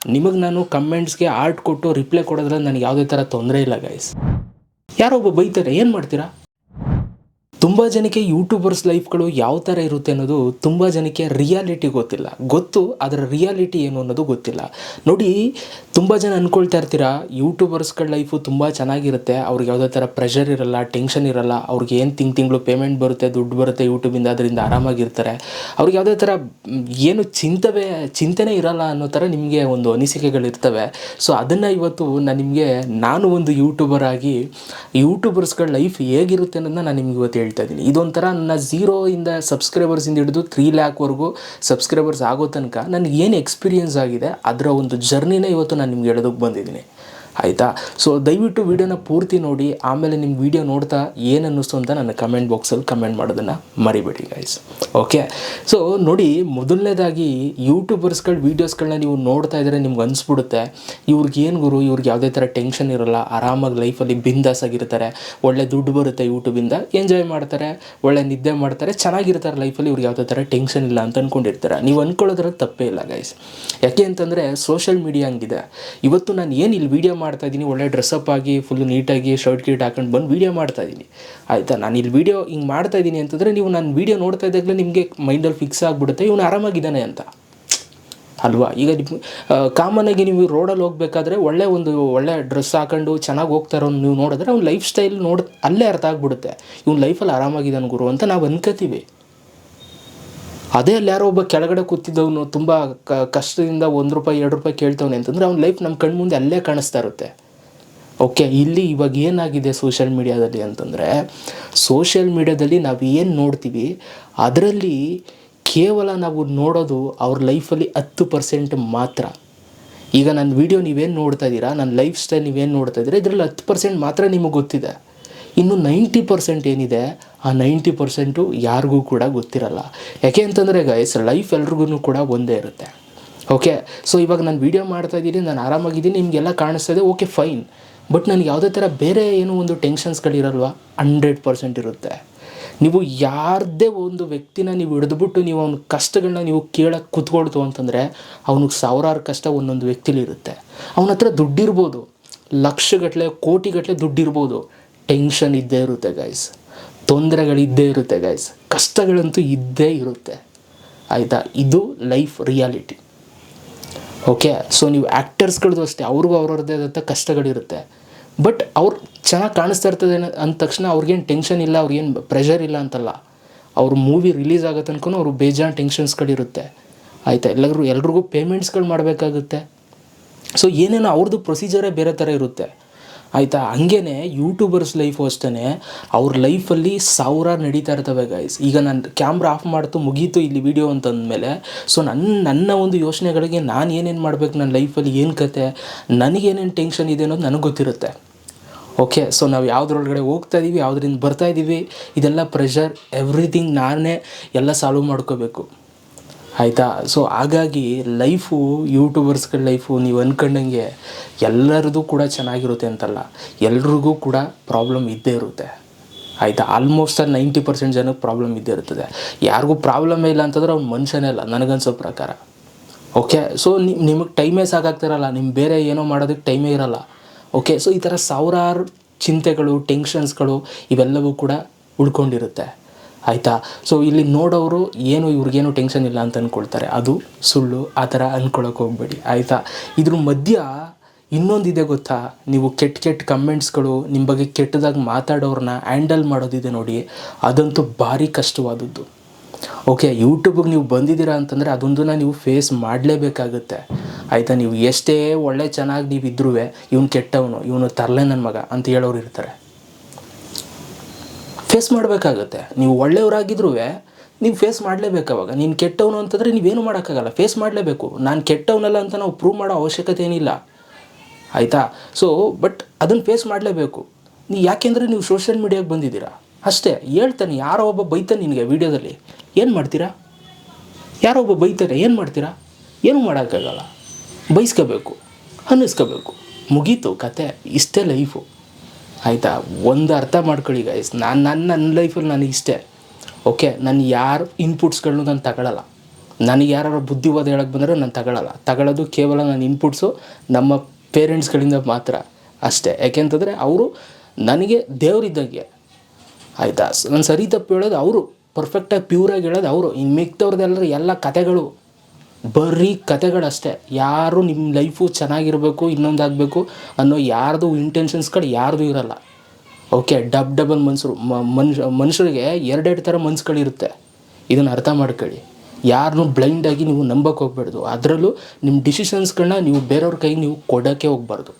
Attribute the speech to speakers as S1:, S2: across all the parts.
S1: ನಿಮಗೆ ನಾನು ಕಮೆಂಟ್ಸ್ಗೆ ಆರ್ಟ್ ಕೊಟ್ಟು ರಿಪ್ಲೈ ಕೊಡೋದ್ರಲ್ಲಿ ನನಗೆ ಯಾವುದೇ ಥರ ತೊಂದರೆ ಇಲ್ಲ ಗೈಸ್ ಯಾರೊಬ್ಬ ಬೈತಾರೆ, ಏನು ಮಾಡ್ತೀರಾ? ತುಂಬ ಜನಕ್ಕೆ ಯೂಟ್ಯೂಬರ್ಸ್ ಲೈಫ್ಗಳು ಯಾವ ಥರ ಇರುತ್ತೆ ಅನ್ನೋದು ತುಂಬ ಜನಕ್ಕೆ ರಿಯಾಲಿಟಿ ಗೊತ್ತಿಲ್ಲ. ಗೊತ್ತು, ಅದರ ರಿಯಾಲಿಟಿ ಏನು ಅನ್ನೋದು ಗೊತ್ತಿಲ್ಲ. ನೋಡಿ, ತುಂಬ ಜನ ಅಂದ್ಕೊಳ್ತಾ ಇರ್ತೀರಾ ಯೂಟ್ಯೂಬರ್ಸ್ಗಳ ಲೈಫು ತುಂಬ ಚೆನ್ನಾಗಿರುತ್ತೆ, ಅವ್ರಿಗೆ ಯಾವುದೇ ಥರ ಪ್ರೆಷರ್ ಇರಲ್ಲ ಟೆನ್ಷನ್ ಇರಲ್ಲ, ಅವ್ರಿಗೆ ಏನು ತಿಂಗ್ ತಿಂಗಳು ಪೇಮೆಂಟ್ ಬರುತ್ತೆ, ದುಡ್ಡು ಬರುತ್ತೆ ಯೂಟ್ಯೂಬಿಂದ ಅದರಿಂದ ಆರಾಮಾಗಿರ್ತಾರೆ. ಅವ್ರಿಗೆ ಯಾವುದೇ ಥರ, ಏನು ಚಿಂತವೇ, ಚಿಂತೆನೇ ಇರಲ್ಲ ಅನ್ನೋ ಥರ ನಿಮಗೆ ಒಂದು ಅನಿಸಿಕೆಗಳಿರ್ತವೆ ಸೊ, ಅದನ್ನು ಇವತ್ತು ನಾನು ನಿಮಗೆ, ನಾನು ಒಂದು ಯೂಟ್ಯೂಬರ್ ಆಗಿ ಯೂಟ್ಯೂಬರ್ಸ್ಗಳ ಲೈಫ್ ಹೇಗಿರುತ್ತೆ ಅನ್ನೋದನ್ನ ನಾನು ನಿಮ್ಗೆ ಇವತ್ತು ಹೇಳ್ತಾ ಇದ್ದೀನಿ. ಇದೊಂಥರ ನನ್ನ ಝೀರೋಯಿಂದ ಸಬ್ಸ್ಕ್ರೈಬರ್ಸಿಂದ ಹಿಡಿದು ತ್ರೀ ಲ್ಯಾಕ್ವರೆಗೂ ಸಬ್ಸ್ಕ್ರೈಬರ್ಸ್ ಆಗೋ ತನಕ ನನಗೆ ಏನು ಎಕ್ಸ್ಪೀರಿಯೆನ್ಸ್ ಆಗಿದೆ, ಅದರ ಒಂದು ಜರ್ನಿನೇ ಇವತ್ತು ನಾನು ನಿಮ್ಗೆ ಹೇಳೋದಕ್ಕೆ ಬಂದಿದ್ದೀನಿ. ಆಯಿತಾ? ಸೊ ದಯವಿಟ್ಟು ವೀಡಿಯೋನ ಪೂರ್ತಿ ನೋಡಿ, ಆಮೇಲೆ ನಿಮ್ಮ ವೀಡಿಯೋ ನೋಡ್ತಾ ಏನು ಅನ್ನಿಸ್ತು ಅಂತ ನನ್ನ ಕಮೆಂಟ್ ಬಾಕ್ಸಲ್ಲಿ ಕಮೆಂಟ್ ಮಾಡೋದನ್ನು ಮರಿಬೇಡಿ ಗೈಸ್ ಓಕೆ ಸೊ ನೋಡಿ, ಮೊದಲನೇದಾಗಿ ಯೂಟ್ಯೂಬರ್ಸ್ಗಳು ವೀಡಿಯೋಸ್ಗಳನ್ನ ನೀವು ನೋಡ್ತಾ ಇದ್ದರೆ ನಿಮ್ಗೆ ಅನಿಸ್ಬಿಡುತ್ತೆ, ಇವ್ರಿಗೆ ಏನು ಗುರು, ಇವ್ರಿಗೆ ಯಾವುದೇ ಥರ ಟೆನ್ಷನ್ ಇರೋಲ್ಲ, ಆರಾಮಾಗಿ ಲೈಫಲ್ಲಿ ಬಿಂದಾಸಾಗಿರ್ತಾರೆ ಒಳ್ಳೆ ದುಡ್ಡು ಬರುತ್ತೆ ಯೂಟ್ಯೂಬಿಂದ ಎಂಜಾಯ್ ಮಾಡ್ತಾರೆ, ಒಳ್ಳೆ ನಿದ್ದೆ ಮಾಡ್ತಾರೆ, ಚೆನ್ನಾಗಿರ್ತಾರೆ ಲೈಫಲ್ಲಿ ಇವ್ರಿಗೆ ಯಾವುದೇ ಥರ ಟೆನ್ಷನ್ ಇಲ್ಲ ಅಂತ ಅಂದ್ಕೊಂಡಿರ್ತಾರೆ ನೀವು ಅಂದ್ಕೊಳ್ಳೋದ್ರಲ್ಲಿ ತಪ್ಪೇ ಇಲ್ಲ ಗೈಸ್ ಯಾಕೆ ಅಂತಂದರೆ ಸೋಷಿಯಲ್ ಮೀಡಿಯಾ ಹಂಗಿದೆ. ಇವತ್ತು ನಾನು ಏನು ಇಲ್ಲಿ ವೀಡಿಯೋ ಮಾಡ್ತಾ ಇದ್ದೀನಿ. ಒಳ್ಳೆ ಡ್ರೆಸ್ಅಪ್ ಆಗಿ ಫುಲ್ ನೀಟಾಗಿ ಶರ್ಟ್ ಗೀಟ್ ಹಾಕೊಂಡು ಬಂದು ವೀಡಿಯೋ ಮಾಡ್ತಾ ಇದ್ದೀನಿ. ಆಯಿತಾ? ನಾನು ಇಲ್ಲಿ ವೀಡಿಯೋ ಹಿಂಗೆ ಮಾಡ್ತಾ ಇದ್ದೀನಿ ಅಂತಂದರೆ ನೀವು ನಾನು ವೀಡಿಯೋ ನೋಡ್ತಾ ಇದ್ದಾಗಲೇ ನಿಮಗೆ ಮೈಂಡಲ್ಲಿ ಫಿಕ್ಸ್ ಆಗಿಬಿಡುತ್ತೆ. ಇವನು ಆರಾಮಾಗಿದ್ದಾನೆ ಅಂತ. ಅಲ್ವಾ? ಈಗ ಕಾಮನ್ ಆಗಿ ನೀವು ರೋಡಲ್ಲಿ ಹೋಗಬೇಕಾದ್ರೆ ಒಳ್ಳೆ ಒಂದು ಒಳ್ಳೆ ಡ್ರೆಸ್ ಹಾಕೊಂಡು ಚೆನ್ನಾಗಿ ಹೋಗ್ತಾ ಇರೋ ನೀವು ನೋಡಿದ್ರೆ ಅವ್ನ ಲೈಫ್ ಸ್ಟೈಲ್ ನೋಡಿ, ಅಲ್ಲೇ ಅರ್ಥ ಆಗ್ಬಿಡುತ್ತೆ. ಇವ್ನ ಲೈಫಲ್ಲಿ ಆರಾಮಾಗಿದ್ದಾನೆ ಗುರು ಅಂತ ನಾವು ಅನ್ಕೋತೀವಿ. ಅದೇ ಅಲ್ಲಿ ಯಾರೋ ಒಬ್ಬ ಕೆಳಗಡೆ ಕೂತಿದ್ದವನು ತುಂಬ ಕಷ್ಟದಿಂದ ಒಂದು ರೂಪಾಯಿ, ಎರಡು ರೂಪಾಯಿ ಕೇಳ್ತವನೆ ಅಂತಂದರೆ ಅವ್ನ ಲೈಫ್ ನಮ್ಮ ಕಣ್ಮುಂದೆ ಅಲ್ಲೇ ಕಾಣಿಸ್ತಾ ಇರುತ್ತೆ. ಓಕೆ ಇಲ್ಲಿ ಇವಾಗ ಏನಾಗಿದೆ ಸೋಷಿಯಲ್ ಮೀಡ್ಯಾದಲ್ಲಿ ಅಂತಂದರೆ ಸೋಷಿಯಲ್ ಮೀಡಿಯಾದಲ್ಲಿ ನಾವು ಏನು ನೋಡ್ತೀವಿ, ಅದರಲ್ಲಿ ಕೇವಲ ನಾವು ನೋಡೋದು ಅವ್ರ ಲೈಫಲ್ಲಿ ಹತ್ತು ಪರ್ಸೆಂಟ್ ಮಾತ್ರ. ಈಗ ನನ್ನ ವೀಡಿಯೋ ನೀವೇನು ನೋಡ್ತಾ ಇದ್ದೀರಾ ನನ್ನ ಲೈಫ್ ಸ್ಟೈಲ್ ನೀವೇನು ನೋಡ್ತಾ ಇದ್ದೀರಾ, ಇದರಲ್ಲಿ ಹತ್ತು ಪರ್ಸೆಂಟ್ ಮಾತ್ರ ನಿಮಗೆ ಗೊತ್ತಿದೆ. ಇನ್ನು ನೈಂಟಿ ಪರ್ಸೆಂಟ್ ಏನಿದೆ, ಆ ನೈಂಟಿ ಪರ್ಸೆಂಟು ಯಾರಿಗೂ ಕೂಡ ಗೊತ್ತಿರಲ್ಲ. ಯಾಕೆ ಅಂತಂದರೆ ಗೈಸ್ ಲೈಫ್ ಎಲ್ರಿಗೂ ಕೂಡ ಒಂದೇ ಇರುತ್ತೆ. ಓಕೆ ಸೊ ಇವಾಗ ನಾನು ವೀಡಿಯೋ ಮಾಡ್ತಾ ಇದ್ದೀನಿ, ನಾನು ಆರಾಮಾಗಿದ್ದೀನಿ, ನಿಮಗೆಲ್ಲ ಕಾಣಿಸ್ತಾ ಇದೆ ಓಕೆ ಫೈನ್ ಬಟ್ ನನಗೆ ಯಾವುದೇ ಥರ ಬೇರೆ ಏನು ಒಂದು ಟೆನ್ಷನ್ಸ್ಗಳಿರಲ್ವ ಹಂಡ್ರೆಡ್ ಪರ್ಸೆಂಟ್ ಇರುತ್ತೆ. ನೀವು ಯಾರದೇ ಒಂದು ವ್ಯಕ್ತಿನ ನೀವು ಹಿಡಿದ್ಬಿಟ್ಟು ನೀವು ಅವನ ಕಷ್ಟಗಳನ್ನ ನೀವು ಕೇಳಕ್ಕೆ ಕುತ್ಕೊಳ್ತು ಅಂತಂದರೆ, ಅವನಿಗೆ ಸಾವಿರಾರು ಕಷ್ಟ ಒಂದೊಂದು ವ್ಯಕ್ತಿಲಿರುತ್ತೆ ಅವನ ಹತ್ರ ದುಡ್ಡಿರ್ಬೋದು. ಲಕ್ಷಗಟ್ಟಲೆ ಕೋಟಿಗಟ್ಟಲೆ ದುಡ್ಡಿರ್ಬೋದು. ಟೆನ್ಷನ್ ಇದ್ದೇ ಇರುತ್ತೆ ಗೈಸ್ ತೊಂದರೆಗಳಿದ್ದೇ ಇರುತ್ತೆ ಗೈಸ್ ಕಷ್ಟಗಳಂತೂ ಇದ್ದೇ ಇರುತ್ತೆ. ಆಯಿತಾ? ಇದು ಲೈಫ್ ರಿಯಾಲಿಟಿ ಓಕೆ ಸೊ ನೀವು ಆ್ಯಕ್ಟರ್ಸ್ಗಳದ್ದು ಅಷ್ಟೇ. ಅವ್ರಿಗೂ ಅವ್ರದ್ದೇ ಆದಂಥ ಕಷ್ಟಗಳಿರುತ್ತೆ. ಬಟ್ ಅವ್ರು ಚೆನ್ನಾಗಿ ಕಾಣಿಸ್ತಾ ಇರ್ತದೆ ಅಂದ ತಕ್ಷಣ ಅವ್ರಿಗೇನು ಟೆನ್ಷನ್ ಇಲ್ಲ, ಅವ್ರಿಗೇನು ಪ್ರೆಷರ್ ಇಲ್ಲ ಅಂತಲ್ಲ. ಅವ್ರ ಮೂವಿ ರಿಲೀಸ್ ಆಗೋ ತನಕ ಅವರು ಬೇಜಾನ್ ಟೆನ್ಷನ್ಸ್ಗಳಿರುತ್ತೆ ಆಯಿತಾ? ಎಲ್ಲರೂ ಎಲ್ರಿಗೂ ಪೇಮೆಂಟ್ಸ್ಗಳು ಮಾಡಬೇಕಾಗುತ್ತೆ. ಸೊ ಏನೇನೋ ಅವ್ರದ್ದು ಪ್ರೊಸೀಜರೇ ಬೇರೆ ಥರ ಇರುತ್ತೆ. ಆಯಿತಾ? ಹಂಗೇ ಯೂಟ್ಯೂಬರ್ಸ್ ಲೈಫು ಅಷ್ಟೇ ಅವ್ರ ಲೈಫಲ್ಲಿ ಸಾವಿರಾರು ನಡೀತಾ ಇರ್ತವೆ ಗೈಸ್ ಈಗ ನಾನು ಕ್ಯಾಮ್ರಾ ಆಫ್ ಮಾಡ್ತು ಮುಗೀತು ಇಲ್ಲಿ ವಿಡಿಯೋ ಅಂತಂದಮೇಲೆ. ಸೊ ನನ್ನ ನನ್ನ ಒಂದು ಯೋಚನೆಗಳಿಗೆ ನಾನು ಏನೇನು ಮಾಡಬೇಕು ನನ್ನ ಲೈಫಲ್ಲಿ ಏನು ಕತೆ, ನನಗೇನೇನು ಟೆನ್ಷನ್ ಇದೆ ಅನ್ನೋದು ನನಗೆ ಗೊತ್ತಿರುತ್ತೆ. ಓಕೆ ಸೊ ನಾವು ಯಾವುದ್ರೊಳಗಡೆ ಹೋಗ್ತಾ ಇದ್ದೀವಿ ಯಾವುದರಿಂದ ಬರ್ತಾ ಇದ್ದೀವಿ ಇದೆಲ್ಲ ಪ್ರೆಷರ್ ಎವ್ರಿಥಿಂಗ್ ನಾನೇ ಎಲ್ಲ ಸಾಲ್ವ್ ಮಾಡ್ಕೋಬೇಕು. ಆಯಿತಾ? ಸೊ ಹಾಗಾಗಿ ಲೈಫು, ಯೂಟ್ಯೂಬರ್ಸ್ಗಳ ಲೈಫು ನೀವು ಅಂದ್ಕೊಂಡಂಗೆ ಎಲ್ಲರದು ಕೂಡ ಚೆನ್ನಾಗಿರುತ್ತೆ ಅಂತಲ್ಲ. ಎಲ್ರಿಗೂ ಕೂಡ ಪ್ರಾಬ್ಲಮ್ ಇದ್ದೇ ಇರುತ್ತೆ. ಆಯಿತಾ? ಆಲ್ಮೋಸ್ಟ್ ಆಲ್ ನೈಂಟಿ ಪರ್ಸೆಂಟ್ ಜನಕ್ಕೆ ಪ್ರಾಬ್ಲಮ್ ಇದ್ದೇ ಇರ್ತದೆ. ಯಾರಿಗೂ ಪ್ರಾಬ್ಲಮೇ ಇಲ್ಲ ಅಂತಂದ್ರೆ ಅವ್ನು ಮನುಷ್ಯನೇ ಇಲ್ಲ ನನಗನ್ಸೋ ಪ್ರಕಾರ. ಓಕೆ? ಸೊ ನಿಮ್ಮ ನಿಮಗೆ ಟೈಮೇ ಸಾಕಾಗ್ತಿರಲ್ಲ. ನಿಮ್ಮ ಬೇರೆ ಏನೋ ಮಾಡೋದಕ್ಕೆ ಟೈಮೇ ಇರಲ್ಲ. ಓಕೆ? ಸೊ ಈ ಥರ ಸಾವಿರಾರು ಚಿಂತೆಗಳು, ಟೆನ್ಷನ್ಸ್ಗಳು ಇವೆಲ್ಲವೂ ಕೂಡ ಉಳ್ಕೊಂಡಿರುತ್ತೆ. ಆಯಿತಾ? ಸೊ ಇಲ್ಲಿ ನೋಡೋರು ಏನು, ಇವ್ರಿಗೇನು ಟೆನ್ಷನ್ ಇಲ್ಲ ಅಂತ ಅಂದ್ಕೊಳ್ತಾರೆ ಅದು ಸುಳ್ಳು, ಆ ಥರ ಅಂದ್ಕೊಳಕ್ಕೆ ಹೋಗ್ಬೇಡಿ. ಆಯಿತಾ? ಇದ್ರ ಮಧ್ಯ ಇನ್ನೊಂದಿದೆ ಗೊತ್ತಾ? ನೀವು ಕೆಟ್ಟ ಕೆಟ್ಟ ಕಮೆಂಟ್ಸ್ಗಳು ನಿಮ್ಮ ಬಗ್ಗೆ ಕೆಟ್ಟದಾಗಿ ಮಾತಾಡೋರನ್ನ ಹ್ಯಾಂಡಲ್ ಮಾಡೋದಿದೆ ನೋಡಿ. ಅದಂತೂ ಭಾರಿ ಕಷ್ಟವಾದದ್ದು. ಓಕೆ ಯೂಟ್ಯೂಬಿಗೆ ನೀವು ಬಂದಿದ್ದೀರಾ ಅಂತಂದರೆ ಅದೊಂದನ್ನ ನೀವು ಫೇಸ್ ಮಾಡಲೇಬೇಕಾಗುತ್ತೆ. ಆಯಿತಾ? ನೀವು ಎಷ್ಟೇ ಒಳ್ಳೆ ಚೆನ್ನಾಗಿ ನೀವು ಇದ್ರೂ ಇವನು ಕೆಟ್ಟವನು, ಇವನು ತರಲೆ ನನ್ನ ಮಗ ಅಂತ ಹೇಳೋರು ಇರ್ತಾರೆ ಫೇಸ್ ಮಾಡಬೇಕಾಗತ್ತೆ. ನೀವು ಒಳ್ಳೆಯವರಾಗಿದ್ರೂ ನೀವು ಫೇಸ್ ಮಾಡಲೇಬೇಕು ಅವಾಗ. ನೀನು ಕೆಟ್ಟವನು ಅಂತಂದರೆ ನೀವೇನು ಮಾಡೋಕ್ಕಾಗಲ್ಲ. ಫೇಸ್ ಮಾಡಲೇಬೇಕು. ನಾನು ಕೆಟ್ಟವನಲ್ಲ ಅಂತ ನಾವು ಪ್ರೂವ್ ಮಾಡೋ ಅವಶ್ಯಕತೆ ಏನಿಲ್ಲ. ಆಯಿತಾ? ಸೊ ಬಟ್ ಅದನ್ನು ಫೇಸ್ ಮಾಡಲೇಬೇಕು. ನೀ ಯಾಕೆಂದರೆ ನೀವು ಸೋಷಿಯಲ್ ಮೀಡಿಯಾಗೆ ಬಂದಿದ್ದೀರಾ? ಅಷ್ಟೇ. ಹೇಳ್ತಾನೆ, ಯಾರೋ ಒಬ್ಬ ಬೈತಾನೆ ನಿನಗೆ ವೀಡಿಯೋದಲ್ಲಿ ಏನು ಮಾಡ್ತೀರಾ? ಯಾರೋ ಒಬ್ಬ ಬೈತಾರೆ, ಏನು ಮಾಡ್ತೀರಾ? ಏನು ಮಾಡೋಕ್ಕಾಗಲ್ಲ. ಬೈಸ್ಕೋಬೇಕು. ಅನ್ನಿಸ್ಕೋಬೇಕು. ಮುಗೀತು ಕತೆ. ಇಷ್ಟೇ ಲೈಫು ಆಯಿತಾ? ಒಂದು ಅರ್ಥ ಮಾಡ್ಕೊಳ್ಳಿ ಗೈಸ್ ನಾನು ನನ್ನ ನನ್ನ ಲೈಫಲ್ಲಿ ನನಗೆ ಇಷ್ಟೇ. ಓಕೆ ನಾನು ಯಾರು ಇನ್ಪುಟ್ಸ್ಗಳನ್ನೂ ನಾನು ತಗೊಳ್ಳಲ್ಲ ನನಗೆ ಯಾರು ಬುದ್ಧಿವಾದ ಹೇಳಕ್ಕೆ ಬಂದರೆ ನಾನು ತಗೊಳ್ಳಲ್ಲ ತಗೊಳ್ಳೋದು ಕೇವಲ ನನ್ನ ಇನ್ಪುಟ್ಸು ನಮ್ಮ ಪೇರೆಂಟ್ಸ್ಗಳಿಂದ ಮಾತ್ರ ಅಷ್ಟೇ. ಯಾಕೆಂತಂದರೆ ಅವರು ನನಗೆ ದೇವರಿದ್ದಂಗೆ ಆಯಿತಾ? ನಾನು ಸರಿ ತಪ್ಪು ಹೇಳೋದು ಅವರು. ಪರ್ಫೆಕ್ಟಾಗಿ ಪ್ಯೂರಾಗಿ ಹೇಳೋದು ಅವರು. ಇನ್ನು ಮಿಕ್ತವ್ರದ್ದೆಲ್ಲರೂ ಎಲ್ಲ ಕತೆಗಳು ಬರೀ ಕತೆಗಳಷ್ಟೇ. ಯಾರು ನಿಮ್ಮ ಲೈಫು ಚೆನ್ನಾಗಿರಬೇಕು, ಇನ್ನೊಂದಾಗಬೇಕು ಅನ್ನೋ ಯಾರ್ದು ಇಂಟೆನ್ಷನ್ಸ್ಗಳು ಯಾರ್ದು ಇರಲ್ಲ. ಓಕೆ ಡಬ್ ಡಬಲ್ ಮನ್ಸರು ಮನುಷ್ಯ ಮನುಷ್ಯರಿಗೆ ಎರಡೆರಡು ಥರ ಮನ್ಸುಗಳಿರುತ್ತೆ. ಇದನ್ನು ಅರ್ಥ ಮಾಡ್ಕೊಳ್ಳಿ. ಯಾರನ್ನೂ ಬ್ಲೈಂಡಾಗಿ ನೀವು ನಂಬಕ್ಕೆ ಹೋಗ್ಬಾರ್ದು ಅದರಲ್ಲೂ ನಿಮ್ಮ ಡಿಸಿಷನ್ಸ್ಗಳನ್ನ ನೀವು ಬೇರೆಯವ್ರ ಕೈಗೆ ನೀವು ಕೊಡೋಕ್ಕೆ ಹೋಗ್ಬಾರ್ದು.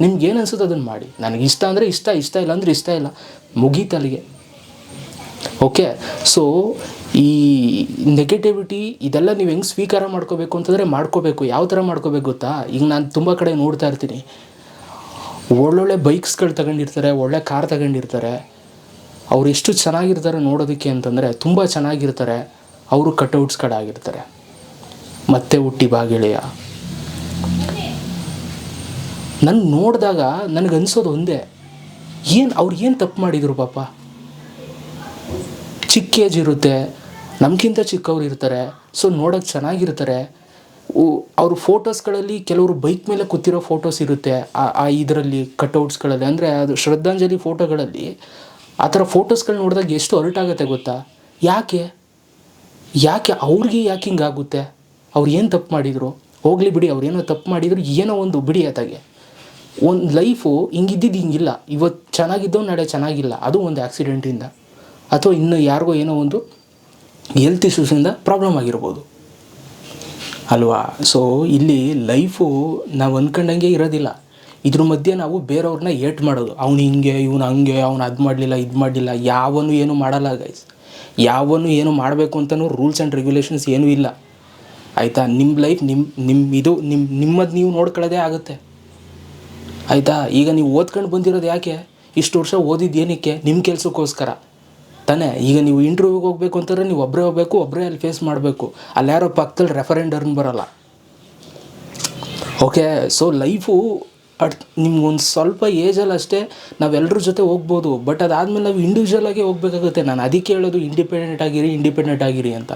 S1: ನಿಮ್ಗೆ ಏನು ಅನ್ಸುತ್ತೆ ಅದನ್ನು ಮಾಡಿ. ನನಗೆ ಇಷ್ಟ ಅಂದರೆ ಇಷ್ಟ ಇಷ್ಟ ಇಲ್ಲ ಅಂದರೆ ಇಷ್ಟ ಇಲ್ಲ. ಮುಗೀತಲ್ಲಿಗೆ. ಓಕೆ ಸೊ ಈ ನೆಗೆಟಿವಿಟಿ ಇದೆಲ್ಲ ನೀವು ಹೆಂಗೆ ಸ್ವೀಕಾರ ಮಾಡ್ಕೋಬೇಕು ಅಂತಂದರೆ ಮಾಡ್ಕೋಬೇಕು. ಯಾವ ಥರ ಮಾಡ್ಕೋಬೇಕು ಗೊತ್ತಾ? ಈಗ ನಾನು ತುಂಬ ಕಡೆ ನೋಡ್ತಾ ಇರ್ತೀನಿ. ಒಳ್ಳೊಳ್ಳೆ ಬೈಕ್ಸ್ಗಳು ತಗೊಂಡಿರ್ತಾರೆ, ಒಳ್ಳೆ ಕಾರ್ ತಗೊಂಡಿರ್ತಾರೆ. ಅವ್ರು ಎಷ್ಟು ಚೆನ್ನಾಗಿರ್ತಾರೆ ನೋಡೋದಕ್ಕೆ ಅಂತಂದರೆ ತುಂಬ ಚೆನ್ನಾಗಿರ್ತಾರೆ. ಅವರು ಕಟೌಟ್ಸ್ಗಳಾಗಿರ್ತಾರೆ ಮತ್ತೆ ಹುಟ್ಟಿ ಬಾಗಿಳೆಯ ನನ್ನ ನೋಡಿದಾಗ ನನಗನ್ಸೋದು ಒಂದೇ. ಏನು ಅವ್ರು ಏನು ತಪ್ಪು ಮಾಡಿದರು ಪಾಪ? ಚಿಕ್ಕ ಏಜ್ ಇರುತ್ತೆ. ನಮಗಿಂತ ಚಿಕ್ಕವ್ರು ಇರ್ತಾರೆ. ಸೊ ನೋಡೋಕ್ಕೆ ಚೆನ್ನಾಗಿರ್ತಾರೆ. ಅವ್ರ ಫೋಟೋಸ್ಗಳಲ್ಲಿ ಕೆಲವರು ಬೈಕ್ ಮೇಲೆ ಕೂತಿರೋ ಫೋಟೋಸ್ ಇರುತ್ತೆ. ಆ- ಆ ಇದರಲ್ಲಿ ಕಟ್ಔಟ್ಸ್ಗಳಲ್ಲಿ ಅಂದರೆ ಅದು ಶ್ರದ್ಧಾಂಜಲಿ ಫೋಟೋಗಳಲ್ಲಿ ಆ ಥರ ಫೋಟೋಸ್ಗಳು ನೋಡಿದಾಗ ಎಷ್ಟು ಅರ್ಟ್ ಆಗುತ್ತೆ ಗೊತ್ತಾ? ಯಾಕೆ? ಯಾಕೆ ಅವ್ರಿಗೆ ಯಾಕೆ ಹಿಂಗಾಗುತ್ತೆ ಅವ್ರು ಏನು ತಪ್ಪು ಮಾಡಿದರು? ಹೋಗಲಿ ಬಿಡಿ, ಅವ್ರು ಏನೋ ತಪ್ಪು ಮಾಡಿದ್ರು, ಏನೋ ಒಂದು ಬಿಡಿ ಆತಾಗೆ ಒಂದು ಲೈಫು ಹಿಂಗಿದ್ದಿದ್ದು ಹಿಂಗಿಲ್ಲ. ಇವತ್ತು ಚೆನ್ನಾಗಿದ್ದೋ ನಾಳೆ ಚೆನ್ನಾಗಿಲ್ಲ. ಅದು ಒಂದು ಆ್ಯಕ್ಸಿಡೆಂಟಿಂದ ಅಥವಾ ಇನ್ನು ಯಾರಿಗೋ ಏನೋ ಒಂದು ಹೆಲ್ತ್ ಇಶ್ಯೂಸಿಂದ ಪ್ರಾಬ್ಲಮ್ ಆಗಿರ್ಬೋದು. ಅಲ್ವಾ? ಸೊ ಇಲ್ಲಿ ಲೈಫು ನಾವು ಅಂದ್ಕೊಂಡಂಗೆ ಇರೋದಿಲ್ಲ. ಇದ್ರ ಮಧ್ಯೆ ನಾವು ಬೇರೆಯವ್ರನ್ನ ಏಟ್ ಮಾಡೋದು. ಅವ್ನು ಹಿಂಗೆ, ಇವನು ಹಂಗೆ, ಅವ್ನು ಅದು ಮಾಡಲಿಲ್ಲ, ಇದು ಮಾಡಲಿಲ್ಲ, ಯಾವನು ಏನು ಮಾಡಲ್ಲ ಗೈಸ್ ಯಾವನು ಏನು ಮಾಡಬೇಕು ಅಂತಲೂ ರೂಲ್ಸ್ ಆ್ಯಂಡ್ ರೆಗ್ಯುಲೇಷನ್ಸ್ ಏನೂ ಇಲ್ಲ. ಆಯಿತಾ? ನಿಮ್ಮ ಲೈಫ್ ನಿಮ್ಮ ನಿಮ್ಮ ಇದು ನಿಮ್ಮ ನಿಮ್ಮದು ನೀವು ನೋಡ್ಕೊಳ್ಳೋದೇ ಆಗುತ್ತೆ. ಆಯಿತಾ? ಈಗ ನೀವು ಓದ್ಕೊಂಡು ಬಂದಿರೋದು ಯಾಕೆ? ಇಷ್ಟು ವರ್ಷ ಓದಿದ್ದು ಏನಕ್ಕೆ? ನಿಮ್ಮ ಕೆಲಸಕ್ಕೋಸ್ಕರ. ತಾನೇ, ಈಗ ನೀವು ಇಂಟರ್ವ್ಯೂಗೆ ಹೋಗ್ಬೇಕು ಅಂತಂದ್ರೆ ನೀವು ಒಬ್ಬರೇ ಹೋಗಬೇಕು ಒಬ್ಬರೇ ಅಲ್ಲಿ ಫೇಸ್ ಮಾಡಬೇಕು. ಅಲ್ಲಿ ಯಾರೋ ಪಕ್ಕದಲ್ಲಿ ರೆಫರೆಂಡರ್ನ ಬರೋಲ್ಲ. ಓಕೆ ಸೊ ಲೈಫು ಅಟ್ ನಿಮ್ಗೊಂದು ಸ್ವಲ್ಪ ಏಜಲ್ಲಿ ಅಷ್ಟೇ ನಾವೆಲ್ಲರ ಜೊತೆ ಹೋಗ್ಬೋದು ಬಟ್ ಅದಾದಮೇಲೆ ನಾವು ಇಂಡಿವಿಜುವಲ್ ಆಗಿ ಹೋಗ್ಬೇಕಾಗುತ್ತೆ. ನಾನು ಅದಕ್ಕೆ ಹೇಳೋದು ಇಂಡಿಪೆಂಡೆಂಟ್ ಆಗಿರಿ ಇಂಡಿಪೆಂಡೆಂಟ್ ಆಗಿರಿ ಅಂತ.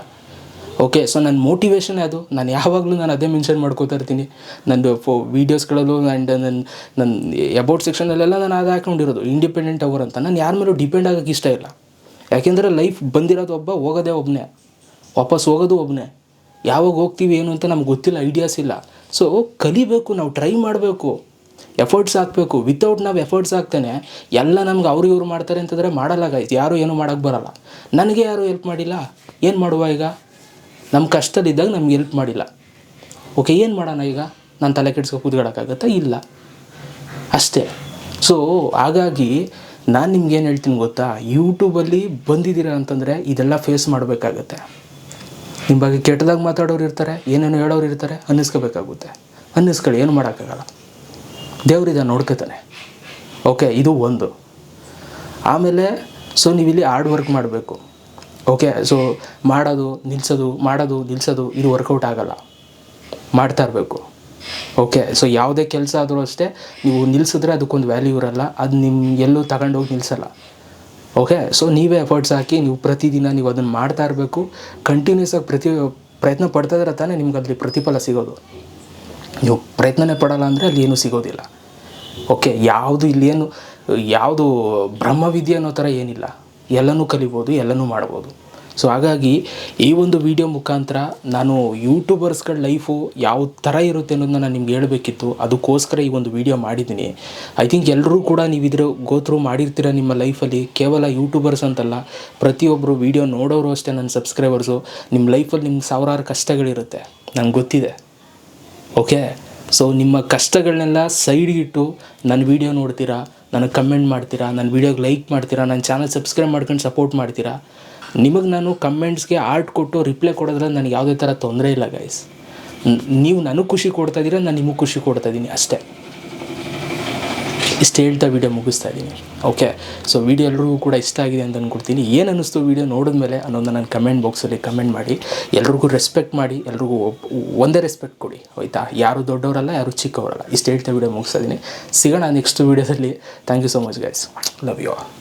S1: ಓಕೆ ಸೊ ನನ್ನ ಮೋಟಿವೇಶನ್ ಅದು ನಾನು ಯಾವಾಗಲೂ ನಾನು ಅದೇ ಮೆನ್ಷನ್ ಮಾಡ್ಕೋತಾ ಇರ್ತೀನಿ. ನನ್ನ ಫೋ ವೀಡಿಯೋಸ್ಗಳಲ್ಲೂ ಆ್ಯಂಡ್ ನನ್ನ ನನ್ನ ಎಬೌಟ್ ಸೆಕ್ಷನಲ್ಲೆಲ್ಲ ನಾನು ಅದು ಹಾಕೊಂಡಿರೋದು. ಇಂಡಿಪೆಂಡೆಂಟ್ ಅವರ್ ಅಂತ. ನಾನು ಯಾರ ಮೇಲೂ ಡಿಪೆಂಡ್ ಆಗೋಕ್ಕೆ ಇಷ್ಟ ಇಲ್ಲ. ಯಾಕೆಂದರೆ ಲೈಫ್ ಬಂದಿರೋದು ಒಬ್ಬ, ಹೋಗೋದೇ ಒಬ್ಬನೇ ವಾಪಸ್ ಹೋಗೋದು ಒಬ್ಬನೇ ಯಾವಾಗ ಹೋಗ್ತೀವಿ ಏನು ಅಂತ ನಮ್ಗೆ ಗೊತ್ತಿಲ್ಲ ಐಡಿಯಾಸ್ ಇಲ್ಲ. ಸೊ ಕಲಿಬೇಕು, ನಾವು ಟ್ರೈ ಮಾಡಬೇಕು. ಎಫರ್ಟ್ಸ್ ಹಾಕಬೇಕು. ವಿತೌಟ್ ನಾವು ಎಫರ್ಟ್ಸ್ ಹಾಕ್ತಾನೆ, ಎಲ್ಲ ನಮ್ಗೆ ಅವ್ರು ಇವ್ರು ಮಾಡ್ತಾರೆ ಅಂತಂದರೆ ಮಾಡಲ್ಲ ಗಾಯ್ತು ಯಾರು ಏನೂ ಮಾಡೋಕ್ಕೆ ಬರಲ್ಲ. ನನಗೆ ಯಾರು ಹೆಲ್ಪ್ ಮಾಡಿಲ್ಲ? ಏನು ಮಾಡುವ ಈಗ? ನಮ್ಮ ಕಷ್ಟದಿದ್ದಾಗ ನಮ್ಗೆ ಹೆಲ್ಪ್ ಮಾಡಿಲ್ಲ. ಓಕೆ ಏನು ಮಾಡೋಣ ಈಗ? ನಾನು ತಲೆ ಕೆಡ್ಸ್ಕೊ ಕೂತ್ಕೊಳ್ಳೋಕ್ಕಾಗತ್ತಾ ಇಲ್ಲ. ಅಷ್ಟೇ. ಸೊ ಹಾಗಾಗಿ ನಾನು ನಿಮ್ಗೆ ಏನು ಹೇಳ್ತೀನಿ ಗೊತ್ತಾ? ಯೂಟ್ಯೂಬಲ್ಲಿ ಬಂದಿದ್ದೀರಾ ಅಂತಂದರೆ ಇದೆಲ್ಲ ಫೇಸ್ ಮಾಡಬೇಕಾಗತ್ತೆ. ನಿಮ್ಮ ಬಗ್ಗೆ ಕೆಟ್ಟದಾಗ ಮಾತಾಡೋರು ಇರ್ತಾರೆ, ಏನೇನು ಹೇಳೋರು ಇರ್ತಾರೆ, ಅನ್ನಿಸ್ಕೋಬೇಕಾಗುತ್ತೆ. ಅನ್ನಿಸ್ಕೊಳ್ಳಿ, ಏನು ಮಾಡೋಕ್ಕಾಗಲ್ಲ. ದೇವ್ರಿದ ನೋಡ್ಕೋತಾನೆ. ಓಕೆ, ಇದು ಒಂದು. ಆಮೇಲೆ, ಸೊ ನೀವಿಲ್ಲಿ ಹಾರ್ಡ್ ವರ್ಕ್ ಮಾಡಬೇಕು. ಓಕೆ, ಸೊ ಮಾಡೋದು, ನಿಲ್ಸೋದು ಮಾಡೋದು, ನಿಲ್ಸೋದು, ಇದು ವರ್ಕೌಟ್ ಆಗಲ್ಲ. ಮಾಡ್ತಾ ಇರಬೇಕು. ಓಕೆ ಸೊ ಯಾವುದೇ ಕೆಲಸ ಆದರೂ ಅಷ್ಟೇ ನೀವು ನಿಲ್ಲಿಸಿದ್ರೆ ಅದಕ್ಕೊಂದು ವ್ಯಾಲ್ಯೂ ಇರಲ್ಲ, ಅದು ನಿಮ್ಮ ಎಲ್ಲೂ ತಗೊಂಡೋಗಿ ನಿಲ್ಲಿಸಲ್ಲ ಓಕೆ ಸೊ ನೀವೇ ಎಫರ್ಟ್ಸ್ ಹಾಕಿ ನೀವು ಪ್ರತಿದಿನ ನೀವು ಅದನ್ನು ಮಾಡ್ತಾ ಇರಬೇಕು. ಕಂಟಿನ್ಯೂಸ್ ಆಗಿ ಪ್ರತಿ ಪ್ರಯತ್ನ ಪಡ್ತಾ ಇದ್ರೆ ತಾನೇ ನಿಮ್ಗೆ ಅಲ್ಲಿ ಪ್ರತಿಫಲ ಸಿಗೋದು. ನೀವು ಪ್ರಯತ್ನನೇ ಪಡೋಲ್ಲ ಅಂದರೆ ಅಲ್ಲಿ ಏನೂ ಸಿಗೋದಿಲ್ಲ. ಓಕೆ ಯಾವುದು ಇಲ್ಲೇನು ಯಾವುದು ಬ್ರಹ್ಮವಿದ್ಯೆ ಅನ್ನೋ ಥರ ಏನಿಲ್ಲ. ಎಲ್ಲನೂ ಕಲಿಬೋದು, ಎಲ್ಲನೂ ಮಾಡ್ಬೋದು. ಸೊ ಹಾಗಾಗಿ ಈ ಒಂದು ವಿಡಿಯೋ ಮುಖಾಂತರ ನಾನು ಯೂಟ್ಯೂಬರ್ಸ್ಗಳ ಲೈಫು ಯಾವ ಥರ ಇರುತ್ತೆ ಅನ್ನೋದನ್ನ ನಾನು ನಿಮ್ಗೆ ಹೇಳಬೇಕಿತ್ತು. ಅದಕ್ಕೋಸ್ಕರ ಈ ಒಂದು ವಿಡಿಯೋ ಮಾಡಿದ್ದೀನಿ. ಐ ಥಿಂಕ್ ಎಲ್ಲರೂ ಕೂಡ ನೀವು ಇದ್ರ ಥ್ರೂ ಮಾಡಿರ್ತೀರ ನಿಮ್ಮ ಲೈಫಲ್ಲಿ ಕೇವಲ ಯೂಟ್ಯೂಬರ್ಸ್ ಅಂತಲ್ಲ ಪ್ರತಿಯೊಬ್ಬರು ವಿಡಿಯೋ ನೋಡೋರು ಅಷ್ಟೇ ನನ್ನ ಸಬ್ಸ್ಕ್ರೈಬರ್ಸು ನಿಮ್ಮ ಲೈಫಲ್ಲಿ ನಿಮ್ಗೆ ಸಾವಿರಾರು ಕಷ್ಟಗಳಿರುತ್ತೆ. ನಂಗೆ ಗೊತ್ತಿದೆ. ಓಕೆ ಸೊ ನಿಮ್ಮ ಕಷ್ಟಗಳನ್ನೆಲ್ಲ ಸೈಡ್ಗಿಟ್ಟು ನನ್ನ ವೀಡಿಯೋ ನೋಡ್ತೀರಾ, ನನಗೆ ಕಮೆಂಟ್ ಮಾಡ್ತೀರಾ ನನ್ನ ವೀಡಿಯೋಗೆ ಲೈಕ್ ಮಾಡ್ತೀರಾ ನನ್ನ ಚಾನಲ್ ಸಬ್ಸ್ಕ್ರೈಬ್ ಮಾಡ್ಕೊಂಡು ಸಪೋರ್ಟ್ ಮಾಡ್ತೀರಾ? ನಿಮಗೆ ನಾನು ಕಮೆಂಟ್ಸ್ಗೆ ಆರ್ಟ್ ಕೊಟ್ಟು ರಿಪ್ಲೈ ಕೊಡೋದ್ರಲ್ಲಿ ನನಗೆ ಯಾವುದೇ ಥರ ತೊಂದರೆ ಇಲ್ಲ ಗೈಸ್ ನೀವು ನನಗೆ ಖುಷಿ ಕೊಡ್ತಾ ಇದ್ದೀರಾ ನಾನು ನಿಮಗೆ ಖುಷಿ ಕೊಡ್ತಾ ಇದ್ದೀನಿ ಅಷ್ಟೇ. ಇಷ್ಟು ಹೇಳ್ತಾ ವೀಡಿಯೋ ಮುಗಿಸ್ತಾ ಇದ್ದೀನಿ ಓಕೆ ಸೊ ವೀಡಿಯೋ ಎಲ್ಲರಿಗೂ ಕೂಡ ಇಷ್ಟ ಆಗಿದೆ ಅಂತ ಅಂದ್ಕೊಡ್ತೀನಿ ಏನು ಅನ್ನಿಸ್ತು ವೀಡಿಯೋ ನೋಡಿದ್ಮೇಲೆ ಅನ್ನೋದನ್ನ ನಾನು ಕಮೆಂಟ್ ಬಾಕ್ಸಲ್ಲಿ ಕಮೆಂಟ್ ಮಾಡಿ. ಎಲ್ರಿಗೂ ರೆಸ್ಪೆಕ್ಟ್ ಮಾಡಿ, ಎಲ್ರಿಗೂ ಒಂದೇ ರೆಸ್ಪೆಕ್ಟ್ ಕೊಡಿ, ಆಯಿತಾ? ಯಾರು ದೊಡ್ಡವರಲ್ಲ, ಯಾರು ಚಿಕ್ಕವರಲ್ಲ. ಇಷ್ಟು ಹೇಳ್ತಾ ವೀಡಿಯೋ ಮುಗಿಸ್ತಾ ಇದ್ದೀನಿ ಸಿಗೋಣ ನೆಕ್ಸ್ಟ್ ವೀಡಿಯೋದಲ್ಲಿ thank you so much guys love you all